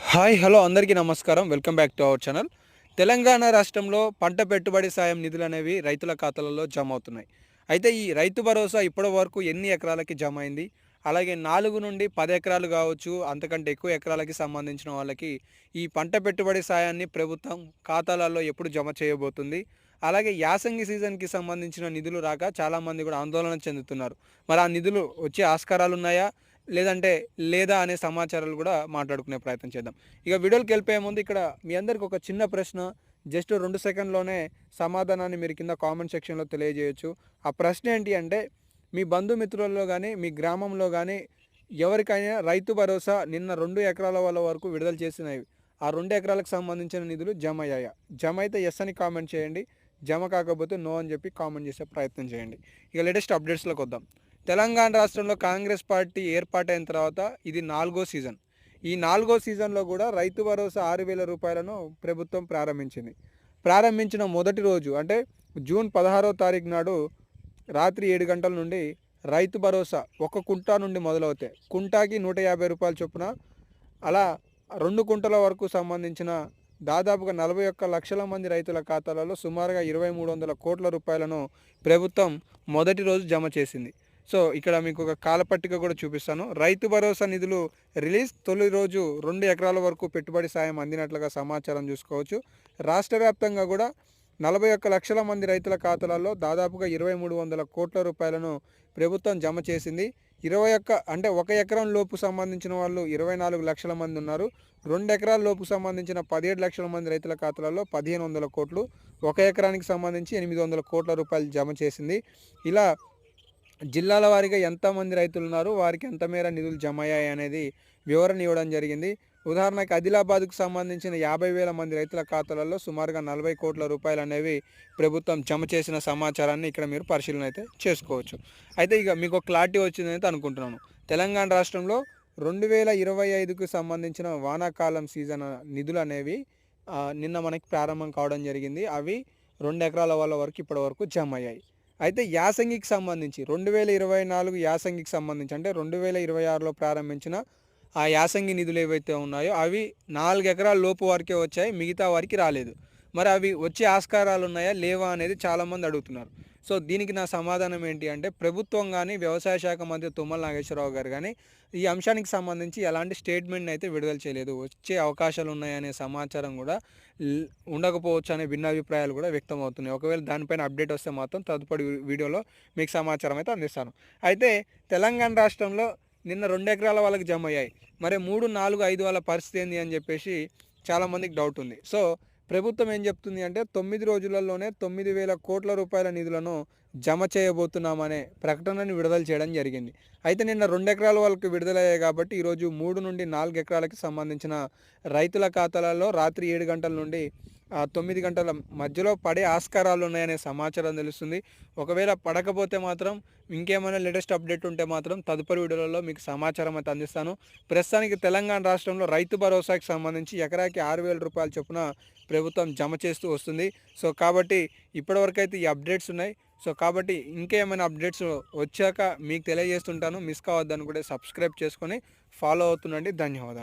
Hi hello అందరికీ నమస్కారం. Welcome back to our channel. Telangana రాష్ట్రంలో పంట పెట్టుబడి సాయం నిధులు అనేవి రైతుల ఖాతాలలో జమ అవుతున్నాయి అయితే ఈ రైతు భరోసా ఇప్పటి వరకు ఎన్ని ఎకరాలకి జమ అయింది అలాగే నాలుగు నుండి పది ఎకరాలు కావచ్చు అంతకంటే ఎక్కువ ఎకరాలకి సంబంధించిన వాళ్ళకి ఈ పంట పెట్టుబడి సాయాన్ని ప్రభుత్వం ఖాతాలలో ఎప్పుడు జమ చేయబోతుంది? అలాగే యాసంగి సీజన్కి సంబంధించిన నిధులు రాక చాలామంది కూడా ఆందోళన చెందుతున్నారు. మరి ఆ నిధులు వచ్చే ఆస్కారాలు ఉన్నాయా లేదంటే లేదా అనే సమాచారాలు కూడా మాట్లాడుకునే ప్రయత్నం చేద్దాం. ఇక వీడియోకి వెళ్ళిపోయే ముందు ఇక్కడ మీ అందరికి ఒక చిన్న ప్రశ్న. జస్ట్ రెండు సెకండ్లోనే సమాధానాన్ని మీరు కింద కామెంట్ సెక్షన్లో తెలియజేయచ్చు. ఆ ప్రశ్న ఏంటి అంటే మీ బంధుమిత్రుల్లో కానీ మీ గ్రామంలో కానీ ఎవరికైనా రైతు భరోసా నిన్న రెండు ఎకరాల వాళ్ళ వరకు విడుదల చేసినవి. ఆ రెండు ఎకరాలకు సంబంధించిన నిధులు జమ అయ్యాయా? జమ అయితే ఎస్ అని కామెంట్ చేయండి. జమ కాకపోతే నో అని చెప్పి కామెంట్ చేసే ప్రయత్నం చేయండి. ఇక లేటెస్ట్ అప్డేట్స్లోకి వద్దాం. తెలంగాణ రాష్ట్రంలో కాంగ్రెస్ పార్టీ ఏర్పాటైన తర్వాత ఇది నాలుగో సీజన్. ఈ నాలుగో సీజన్లో కూడా రైతు భరోసా ఆరు వేల రూపాయలను ప్రభుత్వం ప్రారంభించింది. ప్రారంభించిన మొదటి రోజు అంటే జూన్ పదహారో తారీఖు నాడు రాత్రి ఏడు గంటల నుండి రైతు భరోసా ఒక కుంటా నుండి మొదలవుతాయి. కుంటాకి నూట యాభై రూపాయల చొప్పున అలా రెండు కుంటల వరకు సంబంధించిన దాదాపుగా నలభై ఒక్క లక్షల మంది రైతుల ఖాతాలలో సుమారుగా ఇరవై మూడు వందల కోట్ల రూపాయలను ప్రభుత్వం మొదటి రోజు జమ చేసింది. సో ఇక్కడ మీకు ఒక కాలపట్టిక కూడా చూపిస్తాను. రైతు భరోసా నిధులు రిలీజ్ తొలి రోజు రెండు ఎకరాల వరకు పెట్టుబడి సాయం అందినట్లుగా సమాచారం చూసుకోవచ్చు. రాష్ట్ర వ్యాప్తంగా కూడా నలభై ఒక్క లక్షల మంది రైతుల ఖాతాలలో దాదాపుగా ఇరవై మూడు వందల కోట్ల రూపాయలను ప్రభుత్వం జమ చేసింది. ఇరవై ఒక్క అంటే ఒక ఎకరం లోపు సంబంధించిన వాళ్ళు ఇరవై నాలుగు లక్షల మంది ఉన్నారు. రెండు ఎకరాల లోపు సంబంధించిన పదిహేడు లక్షల మంది రైతుల ఖాతాలలో పదిహేను వందల కోట్లు ఒక ఎకరానికి సంబంధించి ఎనిమిది వందల కోట్ల రూపాయలు జమ చేసింది. ఇలా జిల్లాల వారీగా ఎంతమంది రైతులు ఉన్నారు? వారికి ఎంత మేర నిధులు జమ అయ్యాయి అనేది వివరణ ఇవ్వడం జరిగింది. ఉదాహరణకు ఆదిలాబాద్కు సంబంధించిన యాభై వేల మంది రైతుల ఖాతాలలో సుమారుగా నలభై కోట్ల రూపాయలు అనేవి ప్రభుత్వం జమ చేసిన సమాచారాన్ని ఇక్కడ మీరు పరిశీలన అయితే చేసుకోవచ్చు. అయితే ఇక మీకు క్లారిటీ వచ్చిందని అయితే అనుకుంటున్నాను. తెలంగాణ రాష్ట్రంలో రెండు వేల ఇరవై ఐదుకు సంబంధించిన వానాకాలం సీజన్ నిధులు అనేవి నిన్న మనకి ప్రారంభం కావడం జరిగింది. అవి రెండు ఎకరాల వాళ్ళ వరకు ఇప్పటి వరకు జమ అయ్యాయి అయితే యాసంగికి సంబంధించి రెండు వేల ఇరవై నాలుగు యాసంగికి సంబంధించి అంటే రెండు వేల ఇరవై ఆరులో ప్రారంభించిన ఆ యాసంగి నిధులు ఏవైతే ఉన్నాయో అవి నాలుగు ఎకరాల లోపు వారికే వచ్చాయి మిగతా వారికి రాలేదు. మరి అవి వచ్చే ఆస్కారాలు ఉన్నాయా? లేవా? అనేది చాలామంది అడుగుతున్నారు. సో దీనికి నా సమాధానం ఏంటి అంటే ప్రభుత్వం కానీ వ్యవసాయ శాఖ మంత్రి తుమ్మల నాగేశ్వరరావు గారు కానీ ఈ అంశానికి సంబంధించి ఎలాంటి స్టేట్మెంట్ అయితే విడుదల చేయలేదు. వచ్చే అవకాశాలు ఉన్నాయనే సమాచారం కూడా ఉండకపోవచ్చు అనే భిన్నాభిప్రాయాలు కూడా వ్యక్తం అవుతున్నాయి. ఒకవేళ దానిపైన అప్డేట్ వస్తే మాత్రం తదుపరి వీడియోలో మీకు సమాచారం అయితే అందిస్తాను. అయితే తెలంగాణ రాష్ట్రంలో నిన్న రెండు ఎకరాల వాళ్ళకి జమ అయ్యాయి. మరి మూడు నాలుగు ఐదు వాళ్ళ పరిస్థితి ఏంది అని చెప్పేసి చాలామందికి డౌట్ ఉంది. సో ప్రభుత్వం ఏం చెప్తుంది అంటే తొమ్మిది రోజులలోనే తొమ్మిది వేల కోట్ల రూపాయల నిధులను జమ చేయబోతున్నామనే ప్రకటనని విడుదల చేయడం జరిగింది. అయితే నిన్న రెండు ఎకరాల వరకు విడుదలయ్యాయి కాబట్టి ఈరోజు మూడు నుండి నాలుగు ఎకరాలకి సంబంధించిన రైతుల ఖాతాలలో రాత్రి ఏడు గంటల నుండి తొమ్మిది గంటల మధ్యలో పడే ఆస్కారాలు ఉన్నాయనే సమాచారం తెలుస్తుంది. ఒకవేళ పడకపోతే మాత్రం ఇంకేమైనా లేటెస్ట్ అప్డేట్ ఉంటే మాత్రం తదుపరి వీడియోలలో మీకు సమాచారం అయితే అందిస్తాను. ప్రస్తుతానికి తెలంగాణ రాష్ట్రంలో రైతు భరోసాకి సంబంధించి ఎకరాకి ఆరు వేల రూపాయలు చొప్పున ప్రభుత్వం జమ చేస్తూ వస్తుంది. సో కాబట్టి ఇప్పటివరకు ఈ అప్డేట్స్ ఉన్నాయి. సో కాబట్టి ఇంకేమైనా అప్డేట్స్ వచ్చాక మీకు తెలియజేస్తుంటాను. మిస్ కావద్దని కూడా సబ్స్క్రైబ్ చేసుకొని ఫాలో అవుతుండండి. ధన్యవాదాలు.